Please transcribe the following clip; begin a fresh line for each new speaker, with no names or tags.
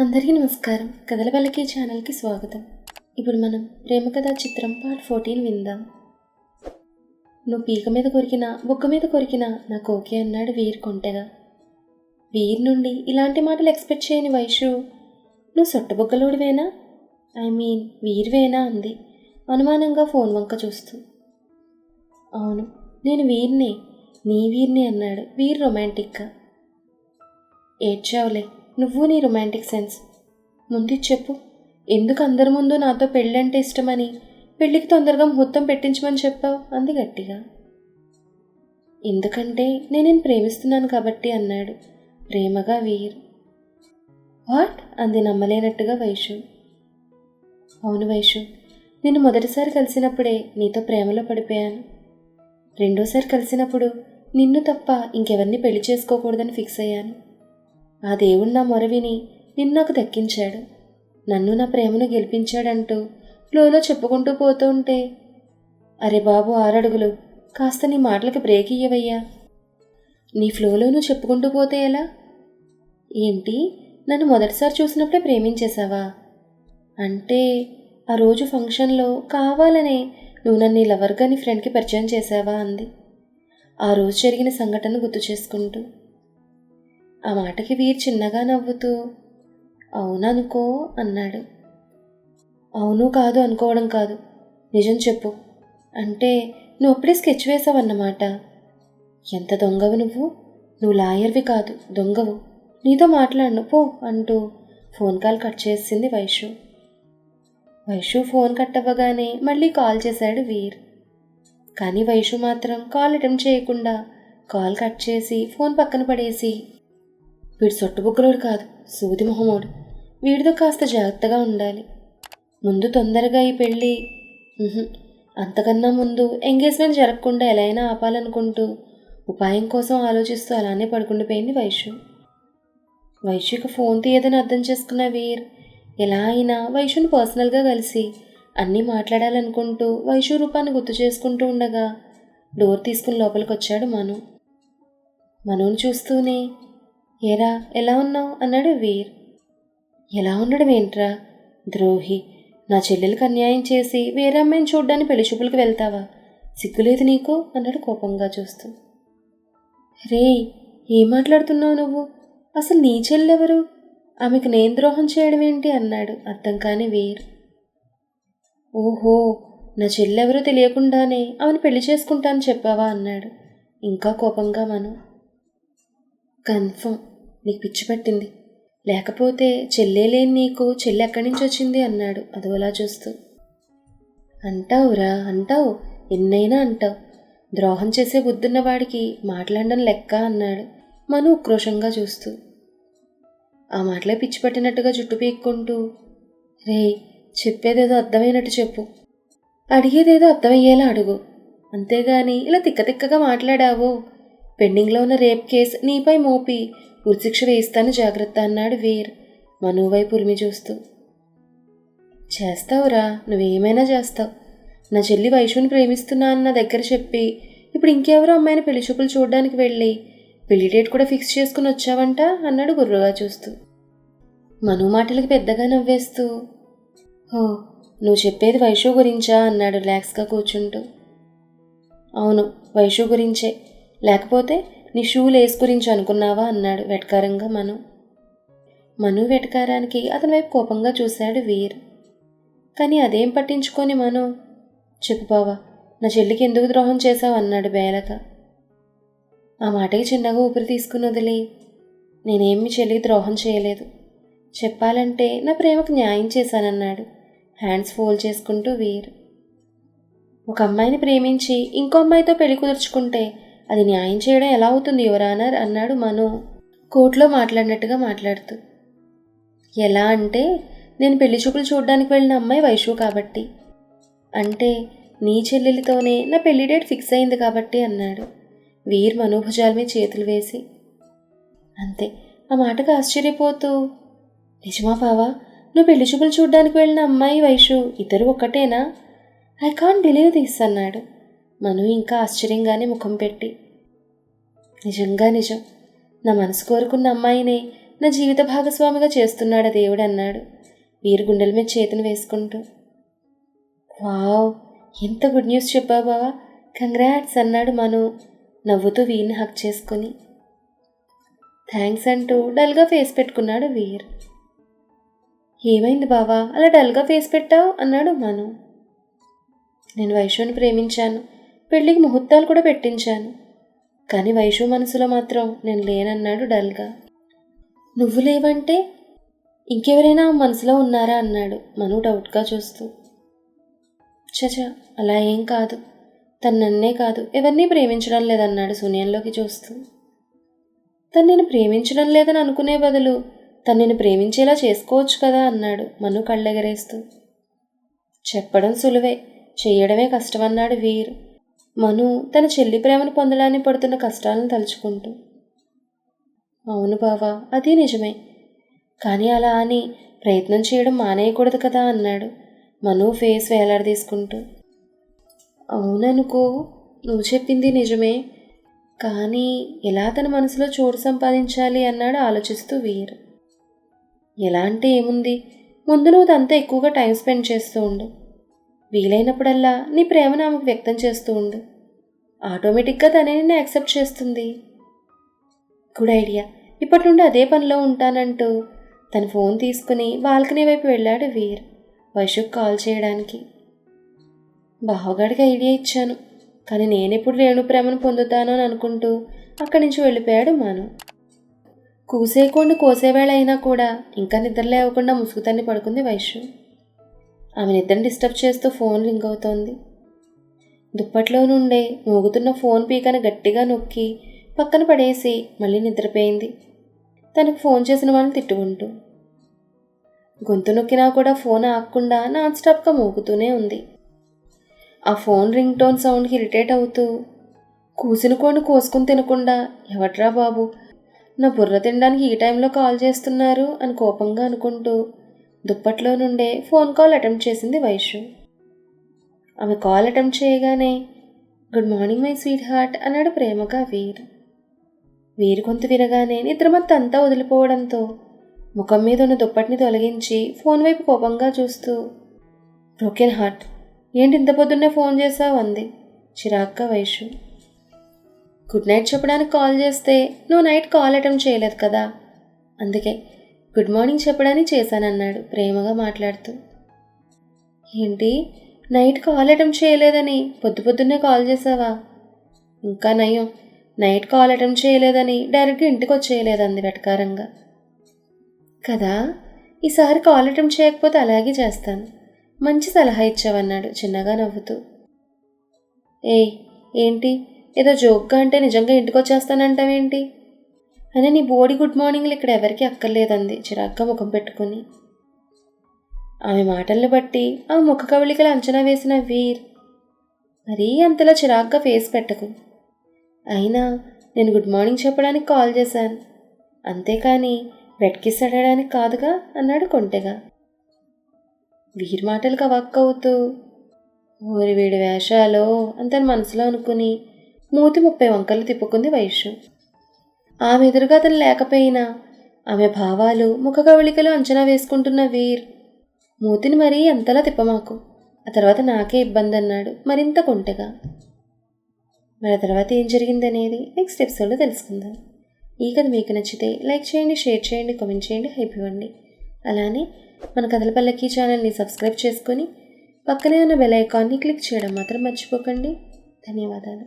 అందరికీ నమస్కారం. కథల పల్లకి ఛానల్కి స్వాగతం. ఇప్పుడు మనం ప్రేమ కథ చిత్రం పార్ట్ ఫోర్టీన్ విందాం. నువ్వు పీక మీద కొరికినా బుక్క మీద కొరికినా నాకు ఓకే అన్నాడు వీర్ కొంటెగా. వీర్ నుండి ఇలాంటి మాటలు ఎక్స్పెక్ట్ చేయని వైషు నువ్వు సొట్టబొగ్గలోడివేనా ఐ మీన్ వీర్వేనా అంది అనుమానంగా ఫోన్ వంక చూస్తూ. అవును నేను వీర్నే నీ వీర్ని అన్నాడు వీర్ రొమాంటిక్గా. ఏడ్చావులే నువ్వు నీ రొమాంటిక్ సెన్స్. ముందు చెప్పు ఎందుకు అందరి ముందు నాతో పెళ్ళి అంటే ఇష్టమని? పెళ్ళికి తొందరగా ముహూర్తం పెట్టించమని చెప్పావు అంది గట్టిగా. ఎందుకంటే నేను ప్రేమిస్తున్నాను కాబట్టి అన్నాడు ప్రేమగా వీర్. వాట్? అంది నమ్మలేనట్టుగా వైషు. అవును వైషు నేను మొదటిసారి కలిసినప్పుడే నీతో ప్రేమలో పడిపోయాను. రెండోసారి కలిసినప్పుడు నిన్ను తప్ప ఇంకెవరిని పెళ్ళి చేసుకోకూడదని ఫిక్స్ అయ్యాను. ఆ దేవుడు నా మొరవిని నిన్ను నాకు దక్కించాడు. నన్ను నా ప్రేమను గెలిపించాడంటూ ఫ్లోలో చెప్పుకుంటూ పోతూ ఉంటే అరే బాబు ఆరడుగులు కాస్త నీ మాటలకు బ్రేక్ ఇయ్యవయ్యా. నీ ఫ్లోలోనూ చెప్పుకుంటూ పోతే ఎలా? ఏంటి? నన్ను మొదటిసారి చూసినప్పుడే ప్రేమించేశావా? అంటే ఆ రోజు ఫంక్షన్లో కావాలనే నువ్వు నన్ను నీ లవర్గా నీ ఫ్రెండ్కి పరిచయం చేశావా? అంది. ఆ రోజు జరిగిన సంఘటన గుర్తు చేసుకుంటూ. ఆ మాటకి వీరు చిన్నగా నవ్వుతూ అవుననుకో అన్నాడు. అవును కాదు అనుకోవడం కాదు. నిజం చెప్పు. అంటే నువ్వు అప్పుడే స్కెచ్ వేసావన్నమాట. ఎంత దొంగవు నువ్వు? నువ్వు లాయర్వి కాదు దొంగవు. నీతో మాట్లాడను పో అంటూ ఫోన్ కాల్ కట్ చేసింది వైషు. వైషు ఫోన్ కట్ అవ్వగానే మళ్ళీ కాల్ చేశాడు వీర్. కానీ వైషు మాత్రం కాల్ అటెంప్ట్ చేయకుండా కాల్ కట్ చేసి ఫోన్ పక్కన పడేసి వీడు సొట్టుబుక్కలోడు కాదు సూది మొహమోడు. వీడితో కాస్త జాగ్రత్తగా ఉండాలి. ముందు తొందరగా ఈ పెళ్ళి. అంతకన్నా ముందు ఎంగేజ్మెంట్ జరగకుండా ఎలా అయినా ఆపాలనుకుంటూ ఉపాయం కోసం ఆలోచిస్తూ అలానే పడుకుండిపోయింది వైశ్యు వైశ్యకు ఫోన్ తీయదని అర్థం చేసుకున్న వీర్ ఎలా అయినా వైశ్యుని పర్సనల్గా కలిసి అన్నీ మాట్లాడాలనుకుంటూ వైశ్యు రూపాన్ని గుర్తు చేసుకుంటూ ఉండగా డోర్ తీసుకుని లోపలికి వచ్చాడు మను. మనుని చూస్తూనే ఏరా ఎలా ఉన్నావు? అన్నాడు వీర్. ఎలా ఉండడం ఏంట్రా ద్రోహి నా చెల్లెలకు అన్యాయం చేసి వేరే అమ్మాయిని చూడ్డానికి పెళ్ళి చూపులకు వెళ్తావా? సిగ్గులేదు నీకు? అన్నాడు కోపంగా చూస్తూ. రే ఏం మాట్లాడుతున్నావు నువ్వు? అసలు నీ చెల్లెవరు? ఆమెకు నేను ద్రోహం చేయడం ఏంటి? అన్నాడు అర్థం కాని వీర్. ఓహో నా చెల్లెవరో తెలియకుండానే ఆమెను పెళ్ళి చేసుకుంటాను చెప్పావా? అన్నాడు ఇంకా కోపంగా మనం. కన్ఫర్మ్. నీకు పిచ్చి పట్టింది. లేకపోతే చెల్లే లేని నీకు చెల్లి ఎక్కడి నుంచి వచ్చింది అన్నాడు. అదోలా చూస్తూ. అంటావురా అంటావు ఎన్నైనా అంటావు. ద్రోహం చేసే బుద్ధున్న వాడికి మాట్లాడడం లెక్క అన్నాడు మను ఉక్రోషంగా చూస్తూ. ఆ మాటలే పిచ్చి పట్టినట్టుగా జుట్టు పీక్కుంటూ. రే చెప్పేదేదో అర్థమైనట్టు చెప్పు. అడిగేదేదో అర్థమయ్యేలా అడుగు. అంతేగాని ఇలా తిక్కతిక్కగా మాట్లాడావో. పెండింగ్లో ఉన్న రేప్ కేసు నీపై మోపి. ఉరిశిక్ష వేయిస్తాను జాగ్రత్త అన్నాడు వీర్. మను వైపు ఉరిమి చూస్తూ. చేస్తావురా నువ్వేమైనా చేస్తావు. నా చెల్లి వైషుని ప్రేమిస్తున్నా అన్న దగ్గర చెప్పి ఇప్పుడు ఇంకెవరో అమ్మాయిని పెళ్ళి చూపులు చూడడానికి వెళ్ళి పెళ్ళి డేట్ కూడా ఫిక్స్ చేసుకుని వచ్చావంట అన్నాడు గుర్రుగా చూస్తూ. మను మాటలకి పెద్దగా నవ్వేస్తూ. హో నువ్వు చెప్పేది వైషు గురించా అన్నాడు రిలాక్స్గా కూర్చుంటూ. అవును వైషు గురించే. లేకపోతే నీ షూలు లేస్ గురించి అనుకున్నావా? అన్నాడు వెటకారంగా మను. మను వెటకారానికి అతని వైపు కోపంగా చూశాడు వీర్. కానీ అదేం పట్టించుకొని మను? చెప్పు బావా నా చెల్లికి ఎందుకు ద్రోహం చేశావు? అన్నాడు బేలక ఆ మాటకి చిన్నగా ఊపిరి తీసుకుని వదిలి. నేనేమి చెల్లికి ద్రోహం చేయలేదు. చెప్పాలంటే నా ప్రేమకు న్యాయం చేశానన్నాడు. హ్యాండ్స్ ఫోల్డ్ చేసుకుంటూ వీర్. ఒక అమ్మాయిని ప్రేమించి ఇంకో అమ్మాయితో పెళ్ళి కుదుర్చుకుంటే అది న్యాయం చేయడం ఎలా అవుతుంది యువరానర్ అన్నాడు మను. కోర్టులో మాట్లాడినట్టుగా మాట్లాడుతూ. ఎలా అంటే నేను పెళ్ళి చూపులు చూడడానికి వెళ్ళిన అమ్మాయి వైషు కాబట్టి. అంటే నీ చెల్లెలితోనే నా పెళ్ళి డేట్ ఫిక్స్ అయింది కాబట్టి అన్నాడు. వీర్ మనోభుజాల మీద చేతులు వేసి. అంతే. ఆ మాటకు ఆశ్చర్యపోతూ. నిజమా బావా? నువ్వు పెళ్ళి చూపులు చూడడానికి వెళ్ళిన అమ్మాయి వైషు ఇద్దరు ఒక్కటేనా? ఐ కాంట్ బిలీవ్ దిస్ అన్నాడు. మను ఇంకా ఆశ్చర్యంగానే ముఖం పెట్టి. నిజంగా నిజం. నా మనసు కోరుకున్న అమ్మాయినే నా జీవిత భాగస్వామిగా చేస్తున్నాడు ఆ దేవుడు అన్నాడు. వీరు గుండెల మీద చేతిని వేసుకుంటూ. వావ్ ఎంత గుడ్ న్యూస్ చెప్పా బావా కంగ్రాట్స్ అన్నాడు మను నవ్వుతూ వీరిని హక్ చేసుకుని. థ్యాంక్స్ అంటూ డల్గా ఫేస్ పెట్టుకున్నాడు వీర్. ఏమైంది బావా? అలా డల్గా ఫేస్ పెట్టావు? అన్నాడు మను. నేను వైశ్వని ప్రేమించాను. పెళ్ళికి ముహూర్తాలు కూడా పెట్టించాను. కానీ వైషు మనసులో మాత్రం నేను లేనన్నాడు డల్గా. నువ్వు లేవంటే ఇంకెవరైనా మనసులో ఉన్నారా అన్నాడు మను డౌట్గా చూస్తూ. చచా అలా ఏం కాదు. తను నన్నే కాదు. ఎవరినీ ప్రేమించడం లేదన్నాడు శూన్యంలోకి చూస్తూ. తను నేను ప్రేమించడం లేదని అనుకునే బదులు తను నేను ప్రేమించేలా చేసుకోవచ్చు కదా అన్నాడు మను కళ్ళెగరేస్తూ. చెప్పడం సులువే. చేయడమే కష్టమన్నాడు వీరు. మను తన చెల్లి ప్రేమను పొందడానికి పడుతున్న కష్టాలను తలుచుకుంటూ. అవును బావా అది నిజమే. కానీ అలా అని ప్రయత్నం చేయడం మానేయకూడదు కదా అన్నాడు మను ఫేస్ వేలాడదీసుకుంటూ. అవుననుకో నువ్వు చెప్పింది నిజమే. కానీ ఎలా తన మనసులో చోటు సంపాదించాలి అన్నాడు ఆలోచిస్తూ వీర్. ఎలా అంటే ఏముంది? ముందు నువ్వు తనతో ఎక్కువగా టైం స్పెండ్ చేస్తూ ఉండు. వీలైనప్పుడల్లా నీ ప్రేమను ఆమెకు వ్యక్తం చేస్తూ ఉండు. ఆటోమేటిక్గా తనే నిన్ను యాక్సెప్ట్ చేస్తుంది. Good idea. ఇప్పటి నుండి అదే పనిలో ఉంటానంటూ తన ఫోన్ తీసుకుని బాల్కనీ వైపు వెళ్ళాడు వీర్. వైశుక్ కాల్ చేయడానికి. బావగాడికి ఐడియా ఇచ్చాను. కానీ నేనెప్పుడు రేణు ప్రేమను పొందుతాను అని అనుకుంటూ అక్కడి నుంచి వెళ్ళిపోయాడు మాను. కూసేకోండి కోసేవేళ అయినా కూడా ఇంకా నిద్ర లేవకుండా ముసుగుతన్ని పడుకుంది వైశ్యూ ఆమె నిద్రని డిస్టర్బ్ చేస్తూ ఫోన్ రింగ్ అవుతోంది. దుప్పట్లో నుండే మోగుతున్న ఫోన్ పీకను గట్టిగా నొక్కి పక్కన పడేసి మళ్ళీ నిద్రపోయింది. తనకు ఫోన్ చేసిన వాళ్ళని తిట్టుకుంటూ. గొంతు నొక్కినా కూడా ఫోన్ ఆగకుండా నాన్ స్టాప్గా మోగుతూనే ఉంది. ఆ ఫోన్ రింగ్ టోన్ సౌండ్కి ఇరిటేట్ అవుతూ కూసిన కోడిని కోసుకుని తినకుండా ఎవట్రా బాబు నా బుర్ర తినడానికి ఈ టైంలో కాల్ చేస్తున్నారు అని కోపంగా అనుకుంటూ దుప్పట్లో నుండే ఫోన్ కాల్ అటెంప్ట్ చేసింది వైషు ఆమె కాల్ అటెంప్ట్ చేయగానే good morning my sweetheart అన్నాడు ప్రేమగా వీర్. వీరు గొంతు వినగానే నిద్రమత్త అంతా వదిలిపోవడంతో ముఖం మీద ఉన్న దుప్పటిని తొలగించి ఫోన్ వైపు కోపంగా చూస్తూ బ్రోకెన్ హార్ట్ ఏంటి ఇంత పొద్దున్నే ఫోన్ చేసావు అంది చిరాక్గా వైషు గుడ్ నైట్ చెప్పడానికి కాల్ చేస్తే నువ్వు నైట్ కాల్ అటెంప్ట్ చేయలేదు కదా అందుకే గుడ్ మార్నింగ్ చెప్పడానికి చేశానన్నాడు ప్రేమగా మాట్లాడుతూ. ఏంటి? నైట్ కాల్ అటెంప్ట్ చేయలేదని పొద్దు పొద్దున్నే కాల్ చేసావా? ఇంకా నయం. నైట్ కాల్ అటెంప్ట్ చేయలేదని డైరెక్ట్గా ఇంటికి వచ్చేయలేదంది వెటకారంగా. కదా? ఈసారి కాల్ అటెంప్ట్ చేయకపోతే అలాగే చేస్తాను. మంచి సలహా ఇచ్చావన్నాడు చిన్నగా నవ్వుతూ. ఏయ్ ఏంటి? ఏదో జోక్గా అంటే నిజంగా ఇంటికి వచ్చేస్తానంటావేంటి? అయినా నీ బోడి గుడ్ మార్నింగ్లు ఇక్కడ ఎవరికీ అక్కర్లేదంది. చిరాగ్గా ముఖం పెట్టుకుని. ఆమె మాటల్ని బట్టి ఆ ముఖ కవళికలు అంచనా వేసిన వీర్ మరీ అంతలా చిరాగ్గా ఫేస్ పెట్టకు. అయినా నేను గుడ్ మార్నింగ్ చెప్పడానికి కాల్ చేశాను. అంతేకాని వెట్కిస్ అడగడానికి కాదుగా అన్నాడు కొంటెగా. వీరి మాటలకు అవాక్కవుతూ ఓరి వీడి వేషాలో అని తన మనసులో అనుకుని మూతి ముప్పై వంకలు తిప్పుకుంది వైశ్యం ఆమె ఎదురుగా అతను లేకపోయినా ఆమె భావాలు ముఖ కవళికలు అంచనా వేసుకుంటున్న వీర్ మూతిని మరీ ఎంతలా తిప్పమాకు. ఆ తర్వాత నాకే ఇబ్బంది అన్నాడు మరింత కొంటెగా. మరి ఆ తర్వాత ఏం జరిగిందనేది నెక్స్ట్ ఎపిసోడ్లో తెలుసుకుందాం. ఈ కథ మీకు నచ్చితే లైక్ చేయండి షేర్ చేయండి కామెంట్ చేయండి హైప్ ఇవ్వండి. అలానే మన కథల పల్లకి ఛానల్ని సబ్స్క్రైబ్ చేసుకొని పక్కనే ఉన్న బెల్ ఐకాన్ని క్లిక్ చేయడం మాత్రం మర్చిపోకండి. ధన్యవాదాలు.